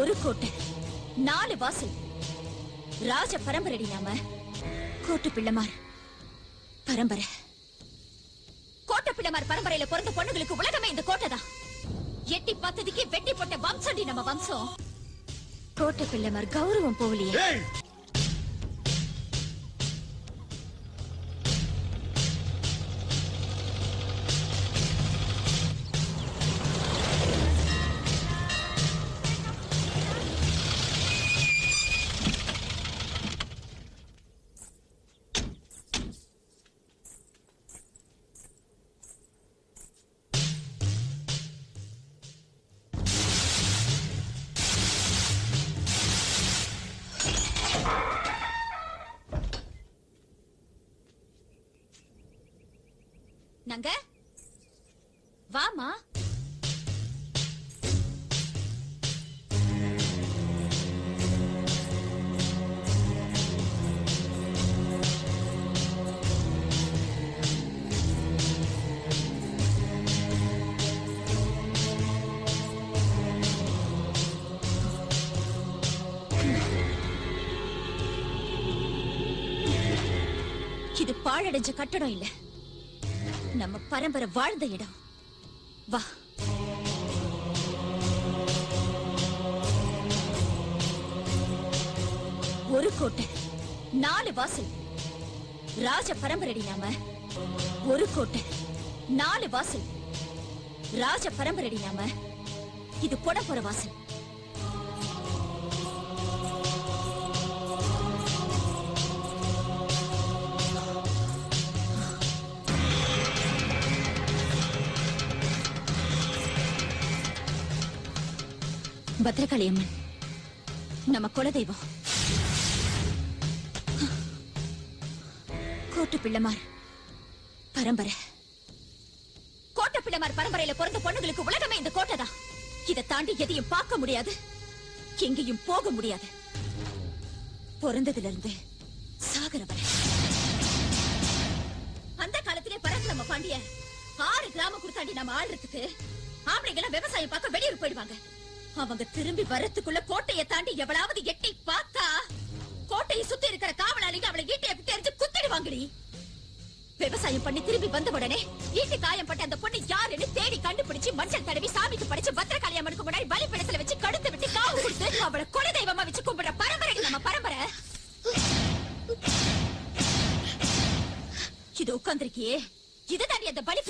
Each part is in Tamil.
ஒரு கோட்டை நாலு வாசல். ராஜ பரம்பரடி நாம கோட்டு பிள்ளைமார் பரம்பரை. கோட்டை பிள்ளைமார் பரம்பரையில பிறந்த பொண்ணுங்களுக்கு உலகமே இந்த கோட்டை தான். எட்டி பார்த்ததுக்கே வெட்டி போட்ட வம்சடி நம்ம வம்சம். கோட்டை பிள்ளைமார் கௌரவம் போகலையே. ஏய் வாமா இது பாழடைஞ்ச கட்டடம் இல்ல. நம்ம பரம்பரை வாழ்ந்த இடம். வா. ஒரு கோட்டை நாலு வாசல். ராஜ பரம்பரடி நாம. ஒரு கோட்டை நாலு வாசல். ராஜ பரம்பரடி நாம. இது பொடப்புற வாசல். பத்ரகாளி அம்மன். நம்ம குலதெய்வம். கோட்டு பிள்ளைமார் பரம்பரை. கோட்டை பிள்ளைமார் பரம்பரையில பிறந்த பொண்ணுங்களுக்கு உலகமே இந்த கோட்டை தான். இதை தாண்டி எதையும் பார்க்க முடியாது. எங்கேயும் போக முடியாது. பிறந்ததுல இருந்து சாகர வரை. அந்த காலத்திலே பராக்கிரம பாண்டிய ஆறு கிராம குடுத்தாண்டி நம்ம ஆடுறதுக்கு ஆம்பளைங்க விவசாயம் பார்க்க வெளியூர் போயிடுவாங்க. அவங்க திரும்பி வரத்துக்குள்ள கோட்டையை தாண்டி எவளாவது எட்டி பார்த்தா கோட்டையை சுத்தி இருக்கிற காவலாளிங்க அவளை ஈட்டைய விட்டு எரிஞ்சு குத்திடுவாங்கடி. விவசாயம் பண்ணி திரும்பி வந்த உடனே ஈட்டி காயம் பட்ட அந்த பொண்ணு யாருன்னு தேடி கண்டுபிடிச்சு மஞ்சள் தடவி சாமிக்கு படிச்சு பத்திரகாளி அம்மனுக்கு முன்னாடி பலி வச்சு கடுத்து விட்டு காவு கொடுத்து அவளை குலதெய்வமா வச்சு கும்பிடுற பரம்பரை நம்ம பரம்பரை. இது உட்காந்துருக்கியே இது அந்த பலி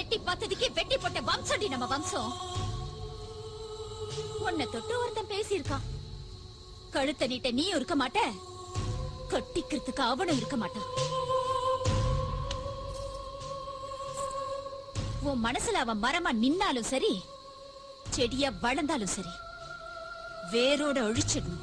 எட்டி பார்த்ததுக்கே வெட்டி போட்ட வம்சடி நம்ம வம்சம். உன்னை தொட்டு ஒருத்தன் பேசியிருக்கான். கழுத்த நீட்ட நீயும் இருக்க மாட்ட. கட்டிக்கிறதுக்கு அவனும் இருக்க மாட்டான். உன் மனசுல அவன் மரமா நின்னாலும் சரி செடியா வளர்ந்தாலும் சரி வேரோட அழிச்சிடணும்.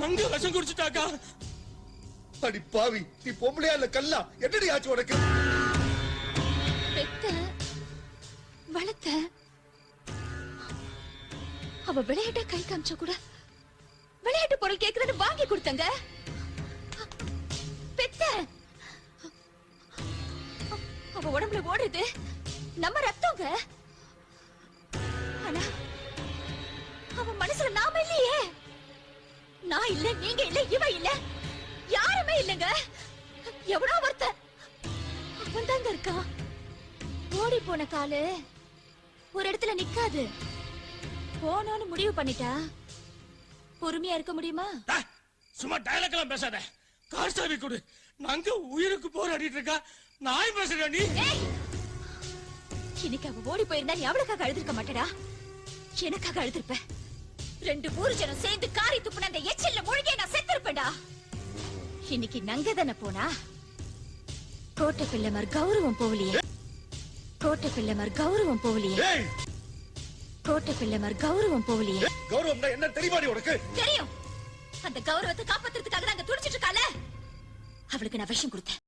மங்க விஷம் குடிச்சிட்டாக்கா? அடி பாவி நீ பொம்பளையா இல்ல கல்லா? என்னடி ஆச்சு உனக்கு? பெத்த வளர்த்த அவ விளையாட்டா கை காமிச்ச கூட? விளையாட்டு பொருள் கேக்குறேன்னு வாங்கி கொடுத்தங்க. பெத்த! அவ உடம்புல ஓடுறது நம்ம ரத்தங்க. ஆனா அவ மனசுல நாம இல்லையே. நான் இல்ல நீங்க இல்ல இவ இல்ல. யாருமே இல்லங்க. எவனோ ஒருத்த அவன் தாங்க இருக்கான். ஓடி போன காலு ஒரு இடத்துல நிக்காது. போனோன்னு முடிவு பண்ணிட்டா? பொறுமையா இருக்க முடியுமா? டேய், சும்மா டயலாக் எல்லாம் பேசாத. கார் சாவி கொடு. நாங்க உயிருக்கு போராடிட்டு இருக்கா. நாய் பேசுறா நீ! இன்னைக்கு அவ ஓடி போயிருந்தா நீ அவளுக்காக அழுதுருக்க மாட்டடா. எனக்காக அழுதுருப்ப. ரெண்டு ஊரு ஜனம் சேர்ந்து காரி துப்புன அந்த எச்சில்ல மூழ்கி நான் செத்திருப்பேன்டா. இன்னைக்கு நங்க தானே போனா? கோட்டை பிள்ளைமார் கௌரவம் போகலையே. கோட்டை பிள்ளைமார் கௌரவம் போகலையே. கோட்டை பிள்ளைமார் கௌரவம் போகலையே. கௌரவம்னா என்ன தெரியுமாடி உனக்கு? தெரியும். அந்த கௌரவத்தை காப்பாத்துறதுக்காக நாங்க துடிச்சிட்டு இருக்கால அவளுக்கு நான் விஷம் கொடுத்தேன்.